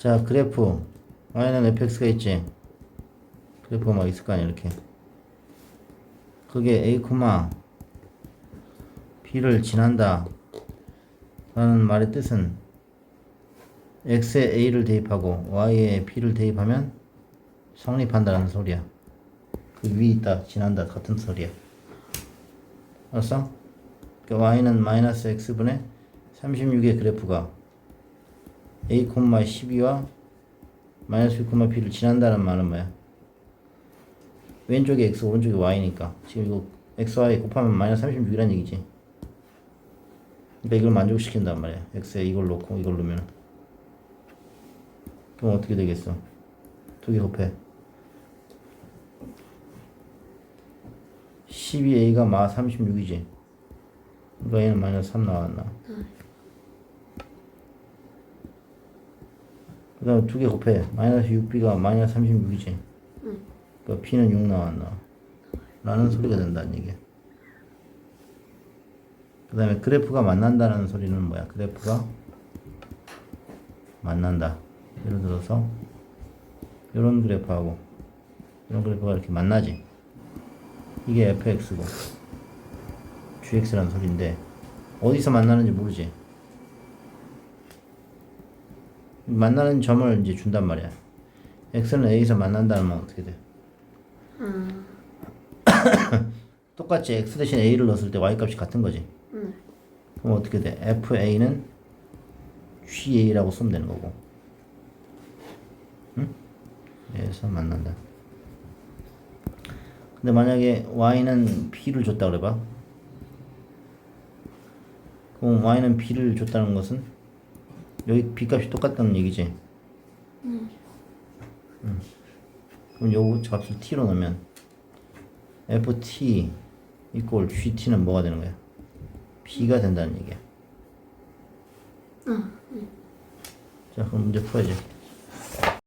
자, 그래프. y는 fx가 있지. 그래프가 막 있을 거 아니야, 이렇게. 그게 a, b를 지난다. 라는 말의 뜻은 x에 a를 대입하고 y에 b를 대입하면 성립한다는 소리야. 그 위에 있다, 지난다 같은 소리야. 알았어? 그러니까 y는 마이너스 x분의 36의 그래프가 a, 12와 마이너스 6, b를 지난다는 말은 뭐야? 왼쪽이 x, 오른쪽이 y니까 지금 이거 x, y 곱하면 마이너스 36이란 얘기지. 그러니까 이걸 만족시킨단 말이야. x에 이걸 놓고 이걸 놓으면 그럼 어떻게 되겠어? 두 개 곱해. 12a가 마 36이지. 그러니까 얘는 마이너스 3 나왔나? 그 다음에 두개 곱해. 마이너스 6b가 마이너스 36이지. 그러니까 b는 6 나왔나? 라는 소리가 된다는 얘기야. 그 다음에 그래프가 만난다는 소리는 뭐야? 그래프가 만난다. 예를 들어서 이런 그래프하고 이런 그래프가 이렇게 만나지. 이게 fx고 gx라는 소리인데 어디서 만나는지 모르지. 만나는 점을 이제 준단 말이야. x는 a에서 만난다는 말 어떻게 돼? 똑같이 x 대신 a를 넣었을 때 y 값이 같은 거지. 응. 그럼 어떻게 돼? fa는 ga라고 쓰면 되는 거고. 응? 그래서 만난다. 근데 만약에 y는 b를 줬다 그래 봐. 그럼 y는 b를 줬다는 것은 여기 b 값이 똑같다는 얘기지. 응. 그럼 요 값을 t로 넣으면 ft 이꼴 gt는 뭐가 되는 거야? b가 된다는 얘기야. 자, 그럼 문제 풀어야지.